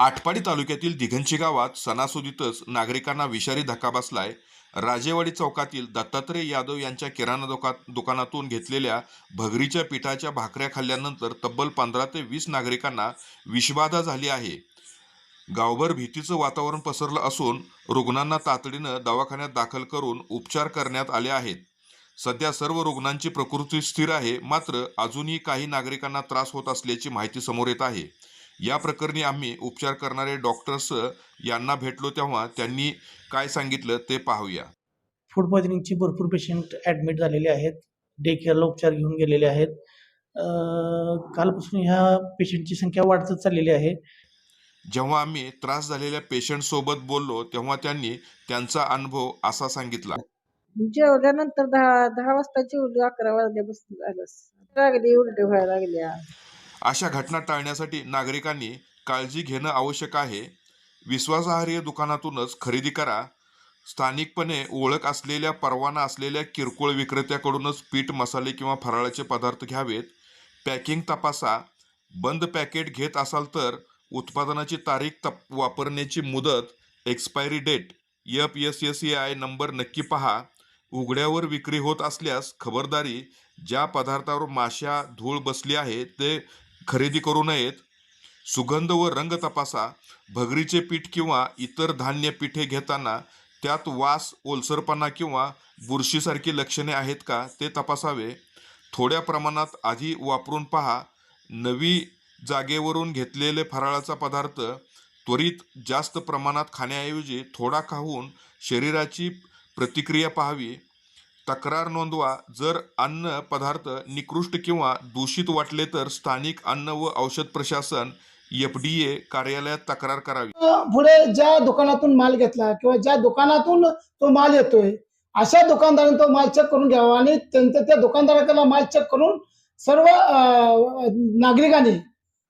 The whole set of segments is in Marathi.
आटपाडी तालुक्यातील दिघंची गावात सणासुदीतच नागरिकांना विषारी धक्का बसलाय. राजेवाडी चौकातील दत्तात्रय यादव यांच्या किराणा दुका दुकानातून घेतलेल्या भगरीच्या पिठाच्या भाकऱ्या खाल्ल्यानंतर तब्बल पंधरा ते वीस नागरिकांना विषबाधा झाली आहे. गावभर भीतीचं वातावरण पसरलं असून रुग्णांना तातडीनं दवाखान्यात दाखल करून उपचार करण्यात आले आहेत. सध्या सर्व रुग्णांची प्रकृती स्थिर आहे मात्र अजूनही काही नागरिकांना त्रास होत असल्याची माहिती समोर येत आहे. या प्रकरणी आम्ही उपचार करणारे डॉक्टर्स यांना भेटलो तेव्हा त्यांनी काय सांगितलं ते पाहूया. फूड पॉयझनिंगची भरपूर पेशंट ॲडमिट झालेले आहेत. डे केअरला उपचार घेऊन गेलेले आहेत. कालपासून ह्या पेशंटची संख्या वाढतच चाललेली आहे. जेव्हा आम्ही त्रास झालेल्या पेशंट सोबत बोललो तेव्हा त्यांनी त्यांचा अनुभव असा सांगितला. जेवल्यानंतर दहा दहा वाजता जेवलो अकरा वाजल्यापासून झालं. लागली उलटे व्हायला लागल्या. अशा घटना टाळण्यासाठी नागरिकांनी काळजी घेणं आवश्यक आहे. विश्वासार्ह दुकानातूनच खरेदी करा. स्थानिकपणे ओळख असलेल्या परवाना असलेल्या किरकोळ विक्रेत्याकडूनच पीठ मसाले किंवा फराळाचे पदार्थ घ्यावेत. पॅकिंग तपासा. बंद पॅकेट घेत असाल तर उत्पादनाची तारीख तप वापरण्याची मुदत expiry date F S S A I number नक्की पहा. उघड्यावर विक्री होत असल्यास खबरदारी ज्या पदार्थावर माशा धूळ बसली आहे ते खरेदी करू नयेत सुगंध व रंग तपासा भगरीचे पीठ किंवा इतर धान्य पिठे घेताना त्यात वास ओलसरपणा किंवा बुरशीसारखी लक्षणे आहेत का ते तपासावे. थोड्या प्रमाणात आधी वापरून पहा. नवी जागेवरून घेतलेले फराळाचा पदार्थ त्वरित जास्त प्रमाणात खाण्याऐवजी थोडा खाऊन शरीराची प्रतिक्रिया पाहावी. तक्रार नोंदवा. जर अन्न पदार्थ निकृष्ट किंवा दूषित वाटले तर स्थानिक अन्न व औषध प्रशासन एफ डी ए कार्यालयात तक्रार करावी. पुढे ज्या दुकानातून माल घेतला किंवा ज्या दुकानातून तो माल येतोय अशा दुकानदाराने तो माल चेक करून घ्यावा आणि त्यांच्या त्या दुकानदाराकडला माल चेक करून सर्व नागरिकांनी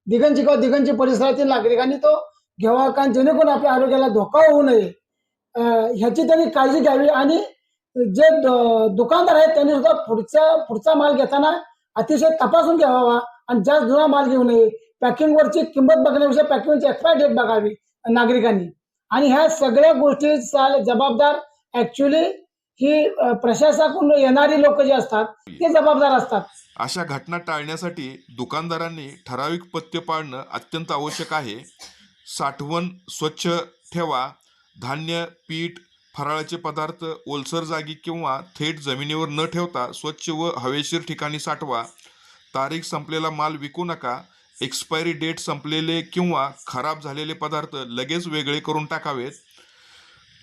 दिगंजी किंवा दिगंजी परिसरातील नागरिकांनी तो घ्यावा. कारण जेणेकरून आपल्या आरोग्याला धोका होऊ नये. ह्याची त्यांनी काळजी घ्यावी आणि जे दुकानदार आहेत त्यांनी सुद्धा पुढचा पुढचा माल घेताना अतिशय तपासून घ्यावा आणि जास्त जुना माल घेऊ नये. पॅकिंगवरची किंमत बघण्यापेक्षा पॅकिंगची एक्सपायर डेट बघावी नागरिकांनी. आणि ह्या सगळ्या गोष्टी जबाबदार ऍक्च्युली ही प्रशासनाकडून येणारी लोक जे असतात ते जबाबदार असतात. अशा घटना टाळण्यासाठी दुकानदारांनी ठराविक पथ्य पाळणं अत्यंत आवश्यक आहे. साठवण स्वच्छ ठेवा. धान्य पीठ फराळाचे पदार्थ ओलसर जागी किंवा थेट जमिनीवर न ठेवता स्वच्छ व हवेशीर ठिकाणी साठवा. तारीख संपलेला माल विकू नका. एक्सपायरी डेट संपलेले किंवा खराब झालेले पदार्थ लगेच वेगळे करून टाकावेत.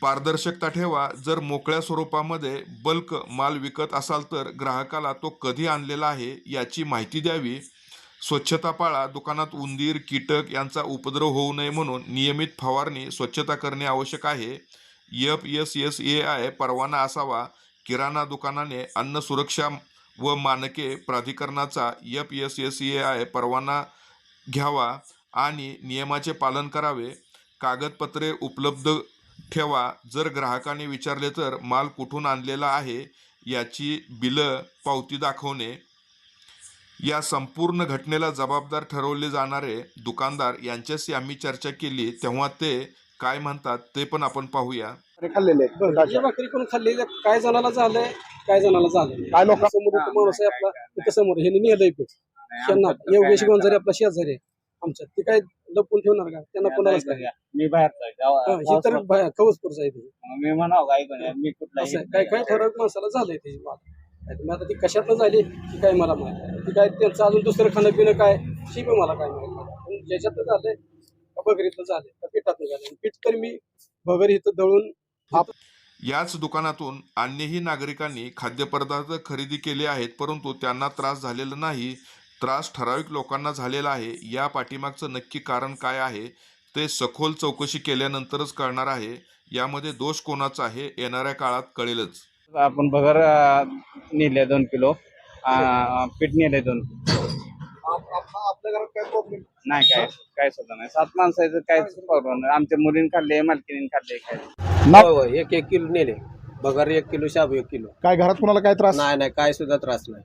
पारदर्शकता ठेवा. जर मोकळ्या स्वरूपामध्ये बल्क माल विकत असाल तर ग्राहकाला तो कधी आणलेला आहे याची माहिती द्यावी. स्वच्छता पाळा. दुकानात उंदीर कीटक यांचा उपद्रव होऊ नये म्हणून नियमित फवारणी स्वच्छता करणे आवश्यक आहे. F S S A I परवाना असावा. किराणा दुकानाने अन्न सुरक्षा व मानके प्राधिकरणाचा F S S A I परवाना घ्यावा आणि नियमाचे पालन करावे. कागदपत्रे उपलब्ध ठेवा. जर ग्राहकाने विचारले तर माल कुठून आणलेला आहे याची बिलं पावती दाखवणे. या संपूर्ण घटनेला जबाबदार ठरवले जाणारे दुकानदार यांच्याशी आम्ही चर्चा केली. तेव्हा ते काय म्हणतात ते पण आपण पाहूया. खाल्लेले भाकरी करून खाल्लेलं काय जणाला झालंय? काय जणाला झालंय? काय लोक समोर एक माणूस आहे आपला? तिथं समोर हे नेलंय पीठ त्यांना योगेश गोंजारे आपला शेजारी आहे. आमच्या ते काय लपून ठेवणार का? त्यांना कोणालाच काय मी बाहेरचा हा, ही तर बाहेर खवसपूरच आहे ते. मी म्हणाव काय मी असं आहे. काय काय ठराविक माणसाला झालंय त्याची नाहीतर मग आता ती कशातनं झाली? ती काय मला माहीत. ती काय त्यांचं अजून दुसरं खाणं पिणं काय? ही पण मला काय माहीत ज्याच्यातनं झालंय का झालंय पीठ तर मी इथं दळून याच दुकानातून अन्यही नागरिकांनी खाद्यपदार्थ खरेदी केले आहेत परंतु त्यांना त्रास झालेला नाही. त्रास ठराविक लोकांना झालेला आहे. या पाठीमागचं नक्की कारण काय आहे ते सखोल चौकशी केल्यानंतरच कळणार आहे. यामध्ये दोष कोणाचा आहे येणाऱ्या काळात कळेलच. आपण भगर नेले दोन किलो. पीठ नेले दोन. आपल्या घरात काय प्रॉब्लेम नाही काय काय सुद्धा नाही. सात माणसाचं काय प्रॉब्लेम नाही. आमच्या मुलीने खाल्ले मालकीने खाल्ले काय. एक एक किलो नेले. बगर एक किलो शाबू एक किलो. काय घरात कुणाला काय त्रास? नाही नाही काय सुद्धा त्रास नाही.